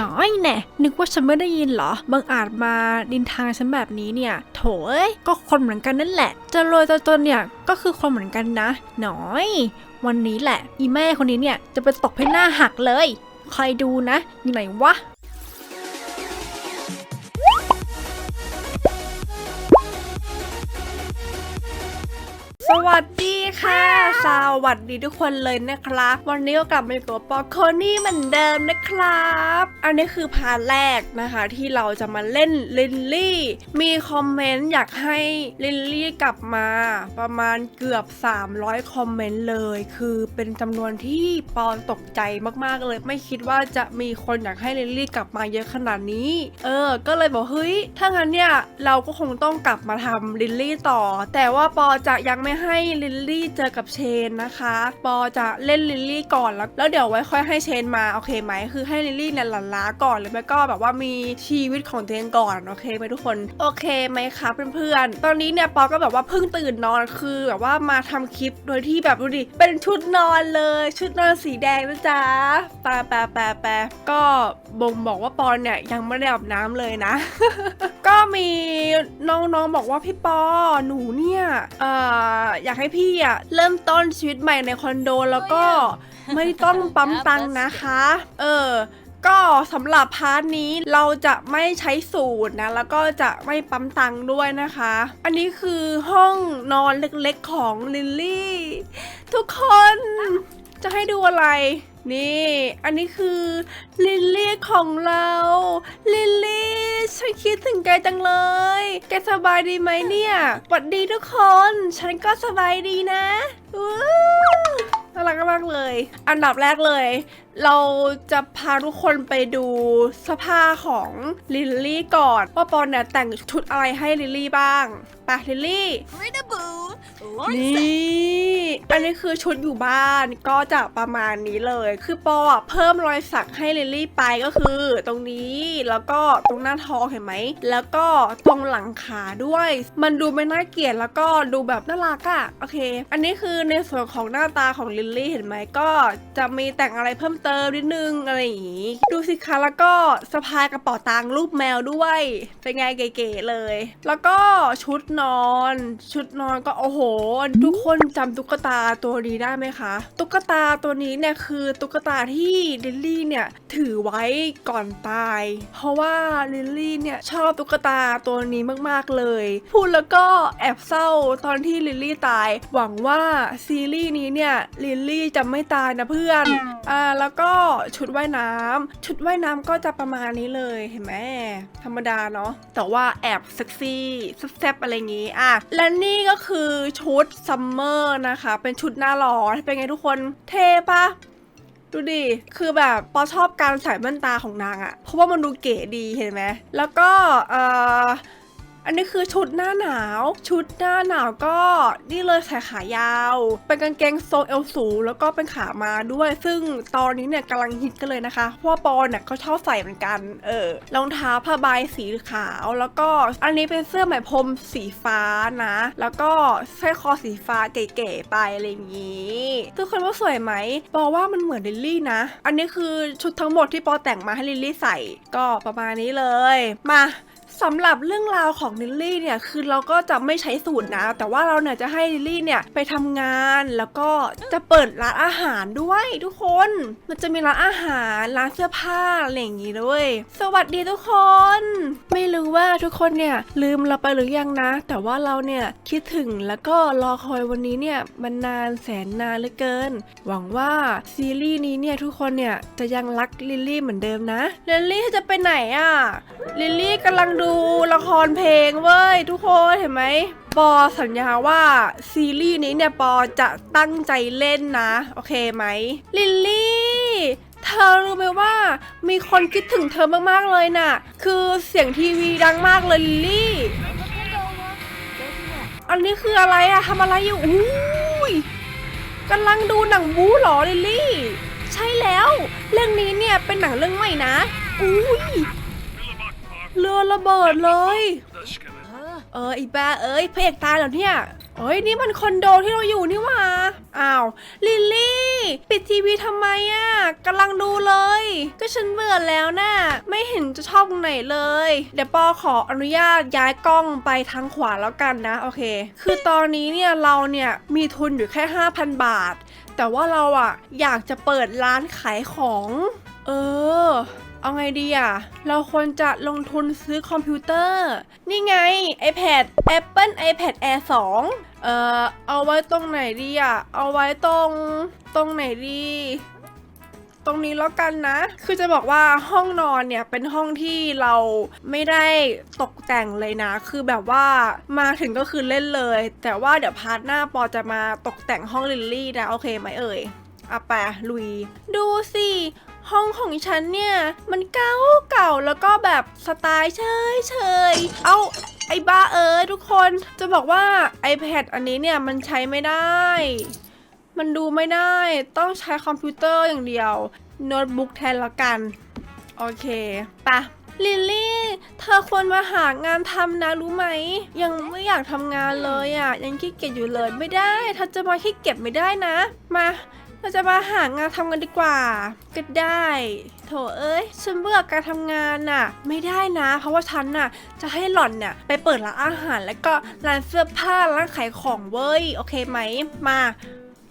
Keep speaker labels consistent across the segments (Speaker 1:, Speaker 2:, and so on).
Speaker 1: น้อยแน่นึกว่าฉันไม่ได้ยินเหรอบังอาจมาดินทางฉันแบบนี้เนี่ย โถเอ้ยก็คนเหมือนกันนั่นแหละ จะรวยจะจนเนี่ยก็คือคนเหมือนกันนะ น้อย วันนี้แหละ อีแม่คนนี้เนี่ยจะไปตกให้หน้าหักเลย คอยดูนะ อยู่ไหนวะ สวัสดีค่ะสวัสดีทุกคนเลยนะครับ วันนี้ก็กลับมาอยู่กับปอโคนี่เหมือนเดิมนะครับ อันนี้คือพาร์ทแรกนะคะ ที่เราจะมาเล่นลินลี่ มีคอมเมนต์อยากให้ลินลี่กลับมาประมาณเกือบ 300 คอมเมนต์เลย คือเป็นจำนวนที่ปอนตกใจมากๆเลย ไม่คิดว่าจะมีคนอยากให้ลินลี่กลับมาเยอะขนาดนี้ เออ ก็เลยบอกเฮ้ยถ้างั้นเนี่ยเราก็คงต้องกลับมาทำลินลี่ต่อ แต่ว่าปอจะยังไม่ให้ลินลี่เจอกับเชนนะคะ ปอจะเล่นลินลี่ก่อนแล้วแล้วเดี๋ยวไว้ค่อยให้เชนมาโอเคไหมคือให้ลินลี่เนี่ยหลันล้าก่อนหรือไม่ก็แบบว่ามีชีวิตของตัวเองก่อนโอเคไหมทุกคนโอเคไหมคะเพื่อนๆตอนนี้เนี่ยปอก็แบบว่าเพิ่งตื่นนอนคือแบบว่ามาทำคลิปโดยที่แบบดูดิเป็นชุดนอนเลย ชุดนอนสีแดงนะจ๊ะแปะแปะแปะแปะก็บ่งบอกว่าปอนเนี่ยยังไม่ได้อาบน้ำเลยนะ ก็มีน้องๆบอกว่าพี่ปอหนูเนี่ยเอ่ออยากให้พี่อะเริ่มต้นชีวิตใหม่ในคอนโดแล้วก็ไม่ต้องปั๊มตังค์นะคะ เออ ก็สำหรับพาร์ทนี้เราจะไม่ใช้สูตรนะ แล้วก็จะไม่ปั๊มตังค์ด้วยนะคะ อันนี้คือห้องนอนเล็กๆของลิลลี่ ทุกคนจะให้ดูอะไร นี่ อันนี้คือลิลลี่ของเรา ลิลลี่ฉันคิดถึงแกจังเลย แกสบายดีไหมเนี่ยสวัสดีทุกคน ฉันก็สบายดีนะว้าวน่ารักมากเลย อันดับแรกเลย เราจะพาทุกคนไปดูเสื้อผ้าของลิลลี่ก่อนว่าปอนเนี่ยแต่งชุดอะไรให้ลิลลี่บ้างไปลิลลี่
Speaker 2: Readable.
Speaker 1: นี่ อันนี้คือชุดอยู่บ้านก็จะประมาณนี้เลย คือปออะเพิ่มรอยสักให้ลิลลี่ไปก็คือ ตรงนี้แล้วก็ตรงหน้าท้องเห็นไหม แล้วก็ตรงหลังขาด้วย มันดูไม่น่าเกลียดแล้วก็ดูแบบน่ารักอะโอเค อันนี้คือในส่วนของหน้าตาของลิลลี่เห็นไหมก็จะมีแต่งอะไรเพิ่มเติมนิดนึงอะไรอย่างงี้ ดูสิคะแล้วก็สะพายกระเป๋าตังค์รูปแมวด้วยเป็นไงเก๋ๆเลย แล้วก็ชุดนอน ชุดนอนก็โอ้โห ทุกคนจำตุ๊กตาตัวนี้ได้ไหมคะ ตุ๊กตาตัวนี้เนี่ยคือตุ๊กตาที่ลิลลี่เนี่ยถือไว้ก่อนตาย เพราะว่าลิลลี่เนี่ยชอบตุ๊กตาตัวนี้มากๆเลย พูดแล้วก็แอบเศร้าตอนที่ลิลลี่ตาย หวังว่าซีรีส์นี้เนี่ยลิลลี่จะไม่ตายนะเพื่อนอ่าแล้วก็ชุดว่ายน้ำชุดว่ายน้ำก็จะประมาณนี้เลยเห็นไหมธรรมดาเนาะแต่ว่าแอบเซ็กซี่แซ่บๆอะไรอย่างงี้อะและนี่ก็คือชุดซัมเมอร์นะคะ เป็นชุดหน้าร้อนเป็นไงทุกคนเท่ปะดูดิ คือแบบปอชอบการใส่แว่นตาของนางอะเพราะว่ามันดูเก๋ดีเห็นไหม แล้วก็ เอ่อ อันนี้คือชุดหน้าหนาว ชุดหน้าหนาวก็นี่เลยใส่ขายาว เป็นกางเกงทรงเอวสูงแล้วก็เป็นขามาด้วย ซึ่งตอนนี้เนี่ยกำลังฮิตกันเลยนะคะเพราะว่าปอนเนี่ยเขาชอบใส่เหมือนกัน เออรองเท้าผ้าใบสีขาวแล้วก็อันนี้เป็นเสื้อไหมพรมสีฟ้านะ แล้วก็สร้อยคอสีฟ้าเก๋ๆไปอะไรอย่างนี้ทุกคนว่าสวยไหมปอว่ามันเหมือนลิลลี่นะ อันนี้คือชุดทั้งหมดที่ปอแต่งมาให้ลิลลี่ใส่ก็ประมาณนี้เลย มา สำหรับเรื่องราวของลิลลี่เนี่ยคือเราก็จะไม่ใช้สูตรนะ แต่ว่าเราเนี่ยจะให้ลิลลี่เนี่ยไปทำงานแล้วก็จะเปิดร้านอาหารด้วยทุกคน มันจะมีร้านอาหารร้านเสื้อผ้าอะไรอย่างงี้ด้วย สวัสดีทุกคน ไม่รู้ว่าทุกคนเนี่ยลืมเราไปหรือยังนะ แต่ว่าเราเนี่ยคิดถึงแล้วก็รอคอยวันนี้เนี่ยมันนานแสนนานเหลือเกิน หวังว่าซีรีส์นี้เนี่ยทุกคนเนี่ยจะยังรักลิลลี่เหมือนเดิมนะลิลลี่จะไปไหนอะลิลลี่กำลังดููละครเพลงเว้ยทุกคนเห็นไหมปอสัญญาว่าซีรีส์นี้เนี่ยปอจะตั้งใจเล่นนะ โอเคไหมลิลลี่เธอรู้ไหมว่ามีคนคิดถึงเธอมากๆเลยน่ะ คือเสียงทีวีดังมากเลยลิลลี่ อันนี้คืออะไรอะทำอะไรอยู่อุ้ยกำลังดูหนังบู๊เหรอลิลลี่ ใช่แล้ว เรื่องนี้เนี่ยเป็นหนังเรื่องใหม่นะอุ้ย เรือระเบิดเลย เอออีบ้าเอ้ยพระเอกตายแล้วเนี่ยเอ้ยนี่มันคอนโดที่เราอยู่นี่หว่าอ้าวลิลลี่ ปิดทีวีทำไมอะ่ะกำลังดูเลย ก็ฉันเบื่อแล้วน่ะไม่เห็นจะชอบตรงไหนเลย เดี๋ยวปอขออนุญาตย้ายกล้องไปทางขวาแล้วกันนะโอเค คือตอนนี้เนี่ยเราเนี่ยมีทุนอยู่แค่ 5,000 บาท แต่ว่าเราอะอยากจะเปิดร้านขายของ เออ เอาไงดีอะเราควรจะลงทุนซื้อคอมพิวเตอร์ นี่ไง iPad Apple iPad Air 2 เอ่อ เอาไว้ตรงไหนดีอะเอาไว้ตรง ตรงไหนดี ตรงนี้แล้วกันนะ คือจะบอกว่าห้องนอนเนี่ยเป็นห้องที่เราไม่ได้ตกแต่งเลยนะ คือแบบว่ามาถึงก็คือเล่นเลย แต่ว่าเดี๋ยวพาร์ทหน้าปอจะมาตกแต่งห้องลิลลี่นะ โอเคไหมเอ่ยอะไปะลุย ดูสิ ห้องของฉันเนี่ย มันเก่าเก่าแล้วก็แบบสไตล์เฉยเฉยเอาไอ้บ้าเอ้ยทุกคนจะบอกว่า iPad อันนี้เนี่ยมันใช้ไม่ได้ มันดูไม่ได้ต้องใช้คอมพิวเตอร์อย่างเดียวโน้ตบุ๊กแทนละกัน โอเคปะลิลลี่ เธอควรมาหางานทำนะรู้ไหม ยังไม่อยากทำงานเลยอะ ยังขี้เกียจอยู่เลยไม่ได้เธอจะมาขี้เกียจไม่ได้นะ มา เราจะมาหางานทำกันดีกว่า ก็ได้ โถเอ้ย ฉันเบื่อการทำงานน่ะ ไม่ได้นะ เพราะว่าฉันน่ะ จะให้หล่อนเนี่ยไปเปิดร้านอาหาร แล้วก็ร้านเสื้อผ้าร้านขายของเว้ย โอเคไหม มา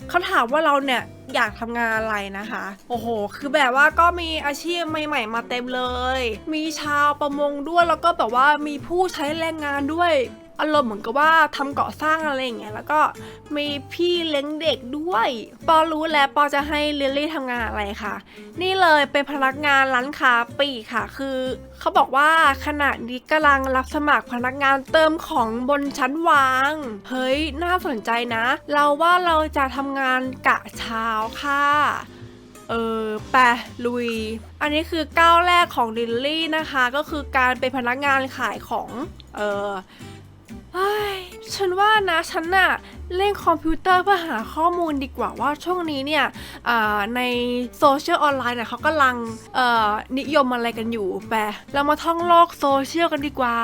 Speaker 1: เขาถามว่าเราเนี่ยอยากทำงานอะไรนะคะ โอ้โห คือแบบว่าก็มีอาชีพใหม่ ๆ มาเต็มเลย มีชาวประมงด้วยแล้วก็แบบว่ามีผู้ใช้แรงงานด้วย อารมณ์เหมือนกับว่าทำเกาะสร้างอะไรอย่างเงี้ยแล้วก็มีพี่เลี้ยงเด็กด้วย ปอรู้แล้วปอจะให้ลิลลี่ทำงานอะไรค่ะ นี่เลยเป็นพนักงานร้านค้าปีค่ะ คือเขาบอกว่าขณะนี้กำลังรับสมัครพนักงานเติมของบนชั้นวาง เฮ้ย น่าสนใจนะ เราว่าเราจะทำงานกะเช้าค่ะเออไปลุย อันนี้คือก้าวแรกของลิลลี่นะคะ ก็คือการเป็นพนักงานขายของ เออ ฉันว่านะฉันน่ะ เล่นคอมพิวเตอร์เพื่อหาข้อมูลดีกว่าว่าช่วงนี้เนี่ยในโซเชียลออนไลน์เนี่ยเขากำลังนิยมอะไรกันอยู่แปเรามาท่องโลกโซเชียลกันดีกว่า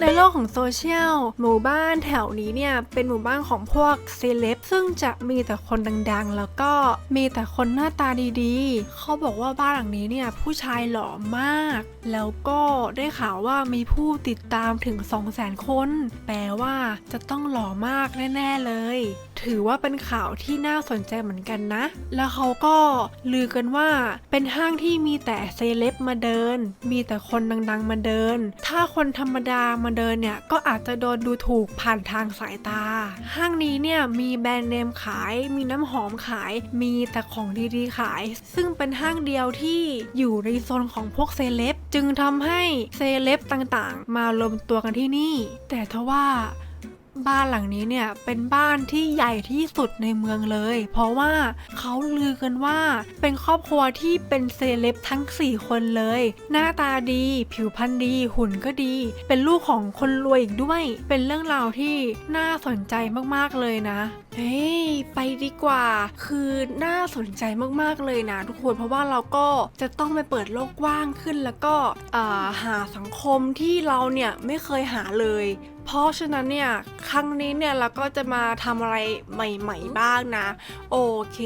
Speaker 1: ในโลกของโซเชียลหมู่บ้านแถวนี้เนี่ยเป็นหมู่บ้านของพวกเซเลบซึ่งจะมีแต่คนดังๆ แล้วก็มีแต่คนหน้าตาดีๆ เขาบอกว่าบ้านหลังนี้เนี่ยผู้ชายหล่อมาก แล้วก็ได้ข่าวว่ามีผู้ติดตามถึง 200,000 คน แปลว่าจะต้องหล่อมากแน่ ๆ เลยถือว่าเป็นข่าวที่น่าสนใจเหมือนกันนะ แล้วเขาก็ลือกันว่าเป็นห้างที่มีแต่เซเลบมาเดิน มีแต่คนดังๆมาเดิน ถ้าคนธรรมดามาเดินเนี่ยก็อาจจะโดนดูถูกผ่านทางสายตา ห้างนี้เนี่ยมีแบรนด์เนมขาย มีน้ำหอมขาย มีแต่ของดีๆขาย ซึ่งเป็นห้างเดียวที่อยู่ในโซนของพวกเซเลบจึงทำให้เซเลบต่างๆ มารวมตัวกันที่นี่ แต่ทว่า บ้านหลังนี้เนี่ยเป็นบ้านที่ใหญ่ที่สุดในเมืองเลย เพราะว่าเขาลือกันว่าเป็นครอบครัวที่เป็นเซเลบทั้ง 4 คนเลย หน้าตาดี ผิวพรรณดีหุ่นก็ดี เป็นลูกของคนรวยอีกด้วย เป็นเรื่องราวที่น่าสนใจมากๆเลยนะเฮ้ยไปดีกว่า คือน่าสนใจมากๆเลยนะทุกคนเพราะว่าเราก็จะต้องไปเปิดโลกกว้างขึ้นแล้วก็าหาสังคมที่เราเนี่ยไม่เคยหาเลย เพราะฉะนั้นเนี่ย ครั้งนี้เนี่ยเราก็จะมาทำอะไรใหม่ๆบ้างนะ โอเค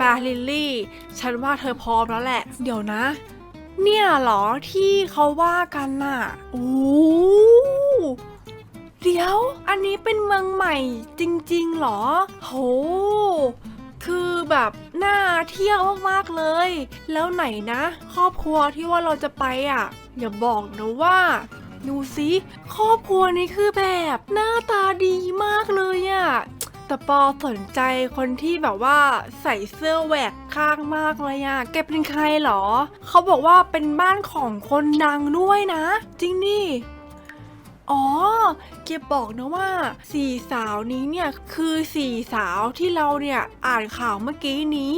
Speaker 1: ปาลิลลี่ ฉันว่าเธอพร้อมแล้วแหละ เดี๋ยวนะ เนี่ยเหรอที่เขาว่ากันน่ะ โอ้เดี๋ยว อันนี้เป็นเมืองใหม่จริงๆเหรอ โห คือแบบน่าเที่ยวมากๆเลย แล้วไหนนะ ครอบครัวที่ว่าเราจะไปอะ อย่าบอกนะว่า ดูสิครอบครัวนี้คือแบบหน้าตาดีมากเลยอะ่ะแต่ปอสนใจคนที่แบบว่าใส่เสื้อแหวกข้างมากเลยอะ่ะแกเป็นใครเหรอ เขาบอกว่าเป็นบ้านของคนดังด้วยนะ จริงดิ อ๋อ เก็บบอกนะว่าสี่สาวนี้เนี่ยคือสี่สาวที่เราเนี่ยอ่านข่าวเมื่อกี้นี้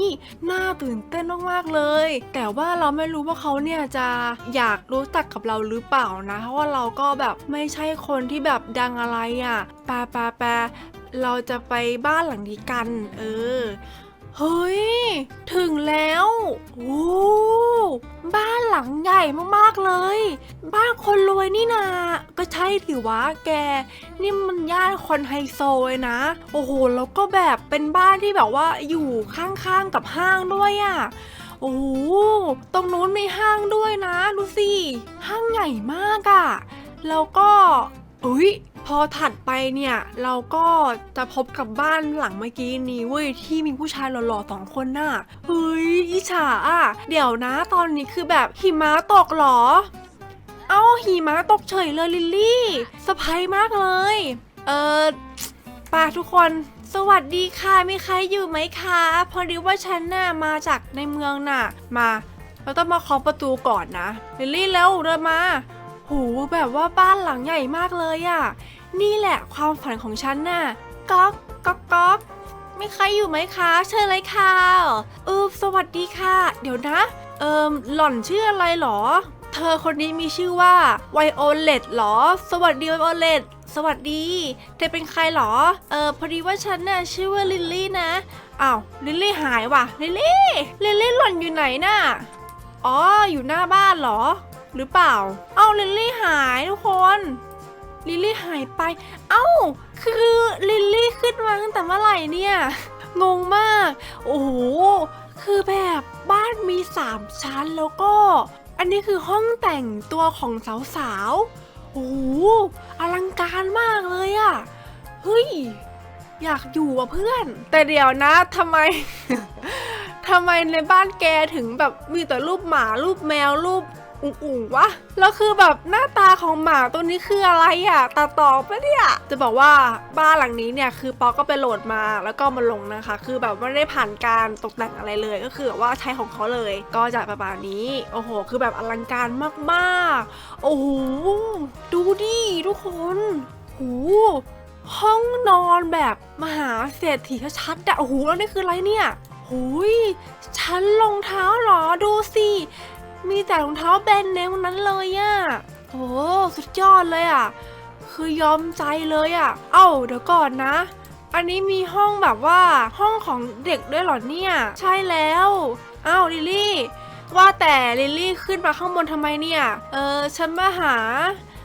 Speaker 1: น่าตื่นเต้นมากๆเลย แต่ว่าเราไม่รู้ว่าเขาเนี่ยจะอยากรู้จักกับเราหรือเปล่านะ เพราะว่าเราก็แบบไม่ใช่คนที่แบบดังอะไรอะ่ะแปะแปะแปะเราจะไปบ้านหลังนี้กัน เออ เฮ้ย ถึงแล้ว โอ้ บ้านหลังใหญ่มากๆเลย บ้านคนรวยนี่นา ก็ใช่ถือวะแก นี่มันย่านคนไฮโซเลยนะ โอ้โห แล้วก็แบบเป็นบ้านที่แบบว่าอยู่ข้างๆกับห้างด้วยอะ่ะโอ้โห ตรงนู้นมีห้างด้วยนะ ดูสิ ห้างใหญ่มากอะ่ะ แล้วก็อุ้ย อถัดไปเนี่ย เราก็จะพบกับบ้านหลังเมื่อกี้นี้เว้ยที่มีผู้ชายหล่อๆสองคนน่ะเฮ้ยอิจฉาอะเดี๋ยวนะตอนนี้คือแบบหิมะตกเหรอ เอ้าหิมะตกเฉยเลยลิลลี่เซอร์ไพรส์มากเลย เออป่าทุกคนสวัสดีค่ะมีใครอยู่ไหมคะพอดีว่าฉันน่ะมาจากในเมืองน่ะ มาเราต้องมาเคาะประตูก่อนนะลิลลี่เร็วเดินมา หูแบบว่าบ้านหลังใหญ่มากเลยอะ่ะ นี่แหละความฝันของฉันน่ะก๊อกก๊อกก๊อกมีใครอยู่ไหมคะ เชิญเลยค่ะเออสวัสดีค่ะ เดี๋ยวนะ เอิมหล่อนชื่ออะไรหรอ เธอคนนี้มีชื่อว่าไวโอเลตหรอ สวัสดีไวโอเลตสวัสดี เธอเป็นใครหรอ เออพอดีว่าฉันน่ะชื่อว่าลิลลี่นะอ้าวลิลลี่หายว่ะลิลลี่ลิลลี่หล่อนอยู่ไหนน่ะอ๋ออยู่หน้าบ้านเหรอ หรือเปล่า เอาลิลลี่หายทุกคน ลิลลี่หายไป เอ้า คือลิลลี่ขึ้นมาตั้งแต่เมื่อไหร่เนี่ย งงมาก โอ้โห คือแบบบ้านมีสามชั้นแล้วก็ อันนี้คือห้องแต่งตัวของสาวๆ โอ้โห อลังการมากเลยอะเฮ้ย อยากอยู่อะเพื่อน แต่เดี๋ยวนะทำไม ทำไมในบ้านแกถึงแบบมีแต่รูปหมารูปแมวรูป อุ๋งๆวะแล้วคือแบบหน้าตาของหมาตัวนี้คืออะไรอะตาตอบปะเนี่ยจะบอกว่าบ้านหลังนี้เนี่ยคือปอก็ไปโหลดมาแล้วก็มาลงนะคะ คือแบบไม่ได้ผ่านการตกแต่งอะไรเลยก็คือแบบว่าใช้ของเขาเลย ก็จะประมาณนี้โอ้โห คือแบบอลังการมากๆ โอ้โหดูดิทุกคนโอ้โหห้องนอนแบบมหาเศรษฐีชัดๆอะโอ้โหแล้วนี่คืออะไรเนี่ยหุยชั้นรองเท้าเหรอดูสิ มีแต่รองเท้าแบรนด์เนมทั้นั้นเลยอะโอ้สุดยอดเลยอะคือยอมใจเลยอะเอ้าเดี๋ยวก่อนนะ อันนี้มีห้องแบบว่าห้องของเด็กด้วยหรอเนี่ย ใช่แล้วอ้าวลิลลี่ ว่าแต่ลิลลี่ขึ้นมาข้างบนทำไมเนี่ย เออฉันมาหา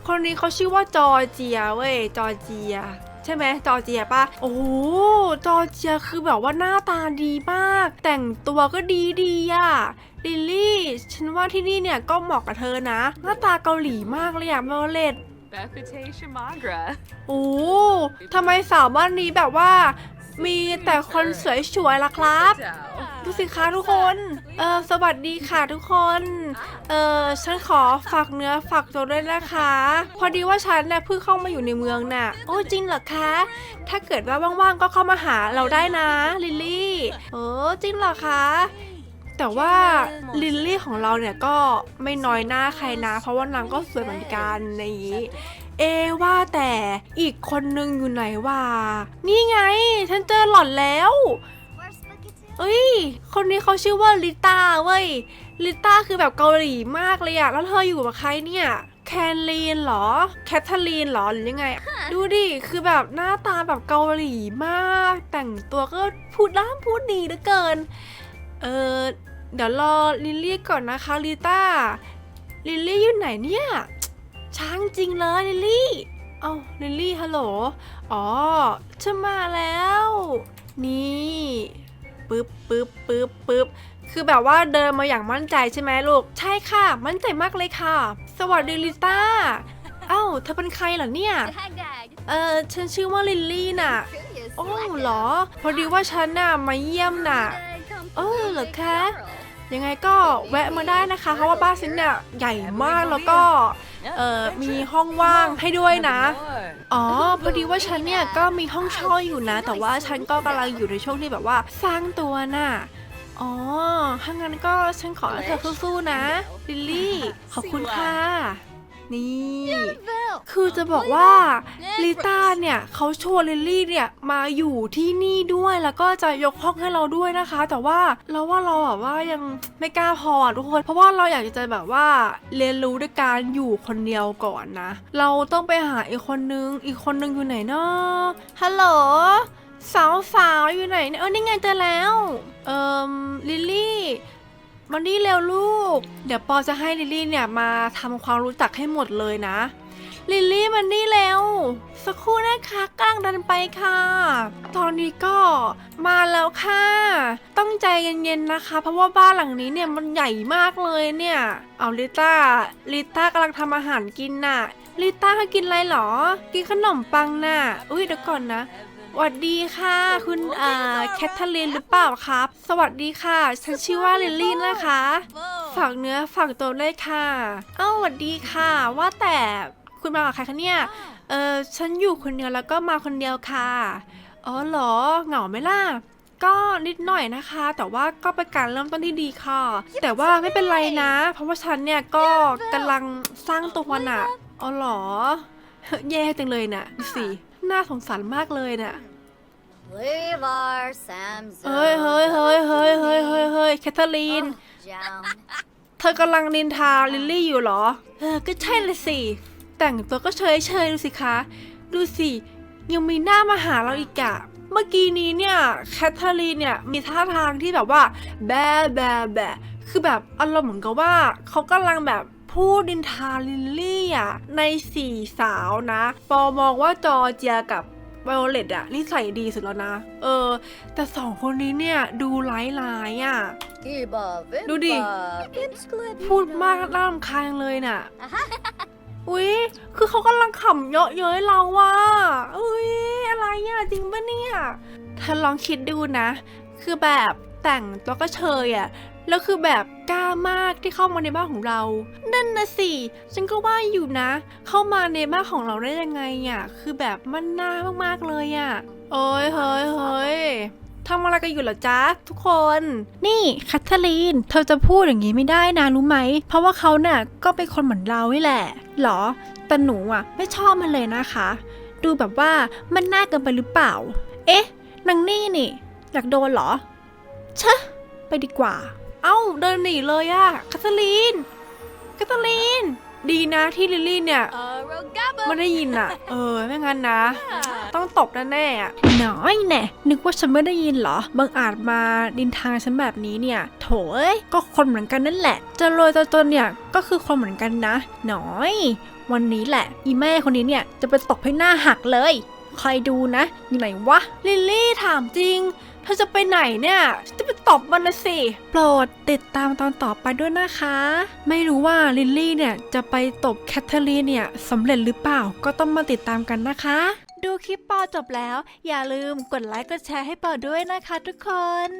Speaker 1: คนนี้เขาชื่อว่าจอร์เจียเว้ยจอร์เจีย ใช่ไหมจอร์เจียปะโอ้โหจอร์เจียคือแบบว่าหน้าตาดีมาก แต่งตัวก็ดีดีอะลิลลี่ฉันว่าที่นี่เนี่ยก็เหมาะกับเธอนะ หน้าตาเกาหลีมากเลยอะเมลเลต
Speaker 2: Reputation Magra.
Speaker 1: โอ้ทำไมสาวบ้านนี้แบบว่า มีแต่คนสวยๆล่ะครับ ดูสิคะทุกคน เออสวัสดีค่ะทุกคน เออฉันขอฝากเนื้อฝากตัวด้วยนะคะ พอดีว่าฉันเนี่ยเพิ่งเข้ามาอยู่ในเมืองน่ะ โอ้จริงเหรอคะ ถ้าเกิดว่าว่างๆก็เข้ามาหาเราได้นะลิลลี่เออจริงเหรอคะ แต่ว่าลิลลี่ของเราเนี่ยก็ไม่น้อยหน้าใครนะ เพราะว่านางก็สวยเหมือนกันในนี้ เอะว่าแต่อีกคนนึงอยู่ไหนวะนี่ไง ฉันเจอหล่อนแล้ว เอ้ย คนนี้เขาชื่อว่าลิต้าเว้ย ลิต้าคือแบบเกาหลีมากเลยอะแล้วเธออยู่กับใครเนี่ยแคนลีนเหรอ แคทเธอรีนเหรอหรือยังไง ดูดิ คือแบบหน้าตาแบบเกาหลีมาก แต่งตัวก็พูดด้ามพูดดีเหลือเกิน เออเดี๋ยวรอลิลลี่ก่อนนะคะลิต้า ลิลลี่อยู่ไหนเนี่ย ช้างจริงเลยลิลลี่ เอ้าลิลลี่ฮัลโหล อ๋อฉันมาแล้ว นี่ปึ๊บปึ๊บปึ๊บปึ๊บคือแบบว่าเดินมาอย่างมั่นใจใช่ไหมลูก ใช่ค่ะ มั่นใจมากเลยค่ะ สวัสดีลิต้า เอ้าเธอเป็นใครเหรอเนี่ย เออฉันชื่อว่าลิลลี่น่ะ โอ้เหรอ พอดีว่าฉันน่ะมาเยี่ยมน่ะ เออเหรอคะยังไงก็แวะมาได้นะคะ เพราะว่าบ้านฉันเนี่ยใหญ่มากแล้วก็ เออมีห้องว่างให้ด้วยนะ อ๋อ พอดีว่าฉันเนี่ยก็มีห้องเช่าอยู่นะ แต่ว่าฉันก็กำลังอยู่ในช่วงที่แบบว่าสร้างตัวน่ะ อ๋อถ้างั้นก็ฉันขอให้เธอสู้ๆนะ ลิลลี่ ขอบคุณค่ะ นี่ คือจะบอกว่าลิต้าเนี่ยเขาชวนลิลลี่เนี่ยมาอยู่ที่นี่ด้วยแล้วก็จะยกห้องให้เราด้วยนะคะ แต่ว่าเราว่าเราแบบว่ายังไม่กล้าพออะทุกคน เพราะว่าเราอยากจะแบบว่าเรียนรู้ด้วยการอยู่คนเดียวก่อนนะ เราต้องไปหาอีกคนนึง อีกคนนึงอยู่ไหนเนาะฮัลโหลสาวสาวๆอยู่ไหนเนี่ยเออนี่ไงเจอแล้ว เอ่มลิลลี่ มันนี่เร็วลูก เดี๋ยวปอจะให้ลิลลี่เนี่ยมาทำความรู้จักให้หมดเลยนะ ลิลลี่มันนี่เร็ว สักครู่นะคะกำลังดันไปค่ะ ตอนนี้ก็มาแล้วค่ะ ต้องใจเย็นๆนะคะ เพราะว่าบ้านหลังนี้เนี่ยมันใหญ่มากเลยเนี่ย เอาลิต้า ลิต้ากำลังทำอาหารกินน่ะลิต้าเธอกินอะไรหรอ กินขนมปังน่ะ อุ้ยเดี๋ยวก่อนนะ สวัสดีค่ะ คุณอ่าแคทเธอรีนหรือเปล่าครับ สวัสดีค่ะ ฉันชื่อว่าลิลลี่นะคะ ฝากเนื้อฝากตัวด้วยค่ะ เอ้าสวัสดีค่ะ ว่าแต่คุณมากับใครคะเนี่ย เออฉันอยู่คนเดียวแล้วก็มาคนเดียวค่ะ อ๋อเหรอเหงาไหมล่ะ ก็นิดหน่อยนะคะ แต่ว่าก็เป็นการเริ่มต้นที่ดีค่ะ แต่ว่าไม่เป็นไรนะ เพราะว่าฉันเนี่ยก็กำลังสร้างตัวน่ะ อ๋อเหรอ แย่จังเลยน่ะดูสิ น่าสงสารมากเลยน่ะ
Speaker 3: Levar Samson.
Speaker 1: เฮ้ยเฮ้ยเฮ้ยเฮ้ยเฮ้ยเฮ้ยเฮ้ยแคทเธอรีน
Speaker 3: Down.
Speaker 1: เธอกำลังนินทาลิลลี่อยู่เหรอ เออ ก็ใช่เลยสิ แต่งตัวก็เฉยเฉยๆดูสิคะ ดูสิ ยังมีหน้ามาหาเราอีกอะเมื่อกี้นี้เนี่ยแคทเธอรีนเนี่ยมีท่าทางที่แบบว่า แบะแบะแบะคือแบบอารมณ์เหมือนกับว่าเขากำลังแบบ พูดดินทาลิลลี่อะในสี่สาวนะ ปอมองว่าจอร์เจียกับไวโอเลตอะนิสัยดีสุดแล้วนะ เออ แต่สองคนนี้เนี่ยดูร้ายร้ายๆอะ
Speaker 3: Iba
Speaker 1: Du di.
Speaker 3: vibba. It's glad
Speaker 1: พูดมากน่ารำคาญเลยน่ะ อุ๊ยคือเขากำลังขำเยอะเย้ยเราว่ะอุ๊ยอะไรอะจริงปะเนี่ยเธอลองคิดดูนะ คือแบบแต่งตัวก็เชยอะ แล้วคือแบบกล้ามากที่เข้ามาในบ้านของเรา นั่นนะสิ ฉันก็ว่าอยู่นะ เข้ามาในบ้านของเราได้ยังไงอะ คือแบบมันน่ามากๆเลยอะ โอ้ยเฮ้ยเฮ้ยทำอะไรกันอยู่เหรอจ๊ะทุกคน นี่แคทเธอรีน เธอจะพูดอย่างนี้ไม่ได้นะรู้ไหม เพราะว่าเขาน่ะก็เป็นคนเหมือนเรานี่แหละ หรอ แต่หนูอะ ไม่ชอบมันเลยนะคะ ดูแบบว่ามันน่าเกินไปหรือเปล่า เอ๊ะนางนี่นี่ อยากโดนเหรอ ชะ ไปดีกว่า เอ้าเดินหนีเลยอะแคทเธอรีนแคทเธอรีน ดีนะที่ลิลลี่เนี่ย
Speaker 2: Arogaba.
Speaker 1: ไม่ได้ยินอะเออไม่งั้นนะ ต้องตบแน่ๆอะน้อยแน่นึกว่าฉันไม่ได้ยินเหรอบังอาจมาดินทางฉันแบบนี้เนี่ย โถเอ้ยก็คนเหมือนกันนั่นแหละ จะรวยจะจนเนี่ยก็คือคนเหมือนกันนะน้อย วันนี้แหละ อีแม่คนนี้เนี่ยจะไปตบให้หน้าหักเลยคอยดูนะอยู่ไหนวะลิลลี่ถามจริง เธอจะไปไหนเนี่ยฉันจะไปตบมันนะสิ โปรดติดตามตอนต่อไปด้วยนะคะ ไม่รู้ว่าลิลลี่เนี่ยจะไปตบแคทเธอรีนเนี่ยสำเร็จหรือเปล่าก็ต้องมาติดตามกันนะคะ ดูคลิปปอจบแล้ว อย่าลืมกดไลค์กดแชร์ให้ปอด้วยนะคะทุกคน